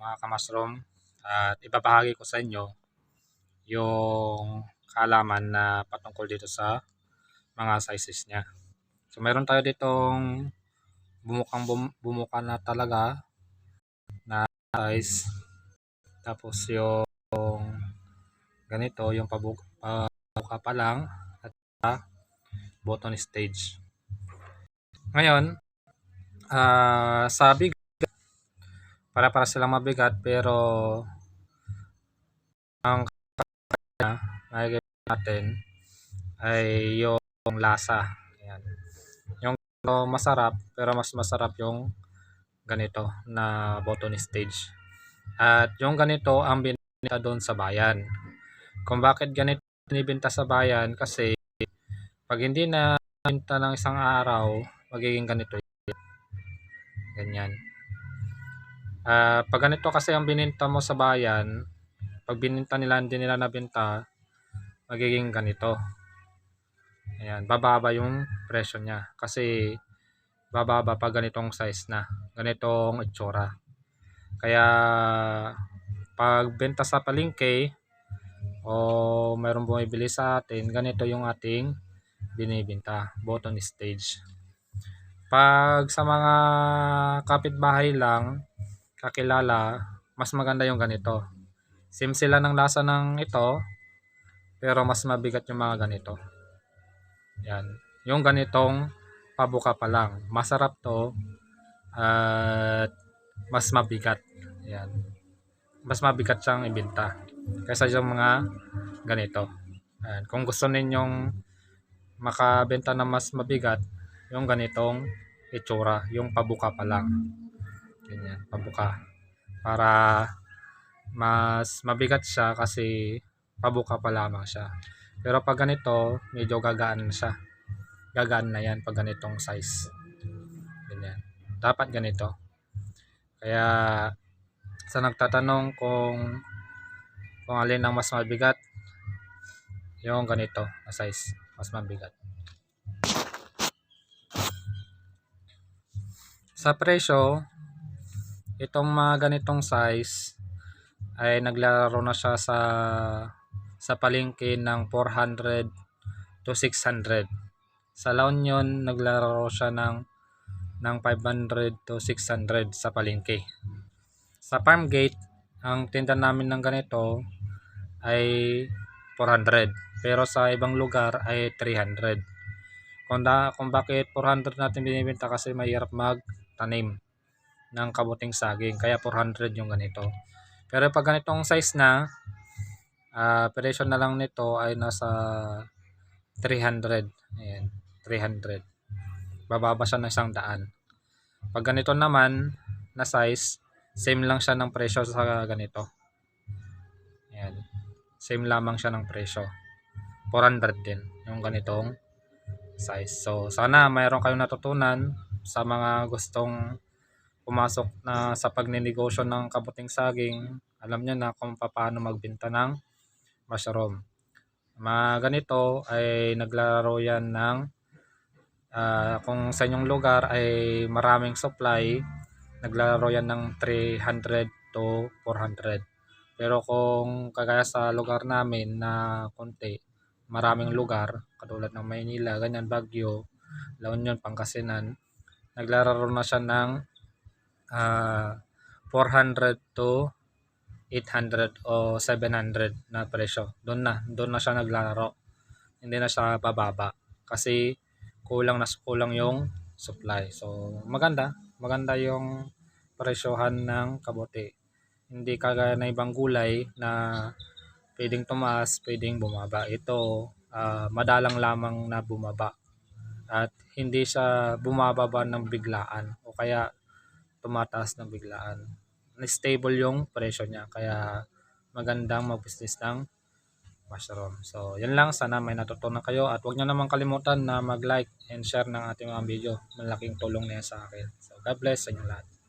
mga kamasrom at ibabahagi ko sa inyo yung kaalaman na patungkol dito sa mga sizes niya. So meron tayo ditong bumukang bum, bumuka na talaga na size. Tapos yung ganito, yung pabuka, pabuka pa lang at button stage. Ngayon, ah sa bigat, para para silang mabigat pero ang na makikita natin ay yung lasa. Ayan. Yung masarap pero mas masarap yung ganito na button stage. At yung ganito ang binenta doon sa bayan. Kung bakit ganito binibenta sa bayan kasi pag hindi na binenta ng isang araw, magiging ganito yun. Ganyan. Ah, pag ganito kasi ang bininta mo sa bayan, pag bininta nila hindi nila nabenta, magiging ganito. Ayan, bababa yung presyo niya kasi bababa pag ganitong size na, ganitong itsura. Kaya pag benta sa palengke o mayroong bumibili sa atin, ganito yung ating binibenta, button stage. Pag sa mga kapitbahay lang, kakilala, mas maganda yung ganito. Same sila ng lasa ng ito, pero mas mabigat yung mga ganito. Yan. Yung ganitong pabuka pa lang. Masarap to at mas mabigat. Yan. Mas mabigat siyang ibenta kaysa yung mga ganito. Yan. Kung gusto ninyong makabenta na mas mabigat, yung ganitong itsura, yung pabuka pa lang. Ganyan, pabuka. Para mas mabigat siya kasi pabuka pa lamang siya. Pero pag ganito, medyo gagaan na siya. Gagaan na yan pag ganitong size. Ganyan. Dapat ganito. Kaya sa nagtatanong kung kung alin ang mas mabigat, yung ganito na size, mas mabigat. Sa presyo, itong mga ganitong size ay naglalaro na siya sa sa palengke ng 400 to 600. Sa La Union, naglalaro siya ng ng 500 to 600 sa palengke. Sa Farmgate, ang tinda namin ng ganito ay 400. Pero sa ibang lugar ay 300. Kung, da, kung bakit 400 natin binibenta kasi mahirap magtanim ng kabuting saging. Kaya 400 yung ganito. Pero pag ganitong size na, uh, presyo na lang nito ay nasa 300. Ayan, 300. Bababa siya ng isang daan. Pag ganito naman na size, same lang siya ng presyo sa ganito. Ayan. Same lamang siya ng presyo. 400 din yung ganitong size. So, sana mayroon kayong natutunan sa mga gustong pumasok na sa pagninegosyo ng kabuting saging. Alam nyo na kung paano magbenta ng mushroom. Mga ganito ay naglalaro yan ng uh, kung sa inyong lugar ay maraming supply, naglalaro yan ng 300 to 400. Pero kung kagaya sa lugar namin na konti, maraming lugar, katulad ng Maynila, ganyan, Baguio, La Union, Pangasinan, naglalaro na siya ng uh, 400 to 800 o 700 na presyo. Doon na, doon na siya naglalaro. Hindi na siya bababa kasi kulang na kulang yung supply. So maganda, maganda yung presyohan ng kabote. Hindi kagaya na ibang gulay na pwedeng tumaas, pwedeng bumaba. Ito uh, madalang lamang na bumaba at hindi siya bumababa ng biglaan o kaya tumataas ng biglaan. Stable yung presyo niya kaya magandang mag-business ng mushroom. So, yan lang. Sana may natutunan kayo at huwag nyo naman kalimutan na mag-like and share ng ating mga video. Malaking tulong na sa akin. So, God bless sa inyo lahat.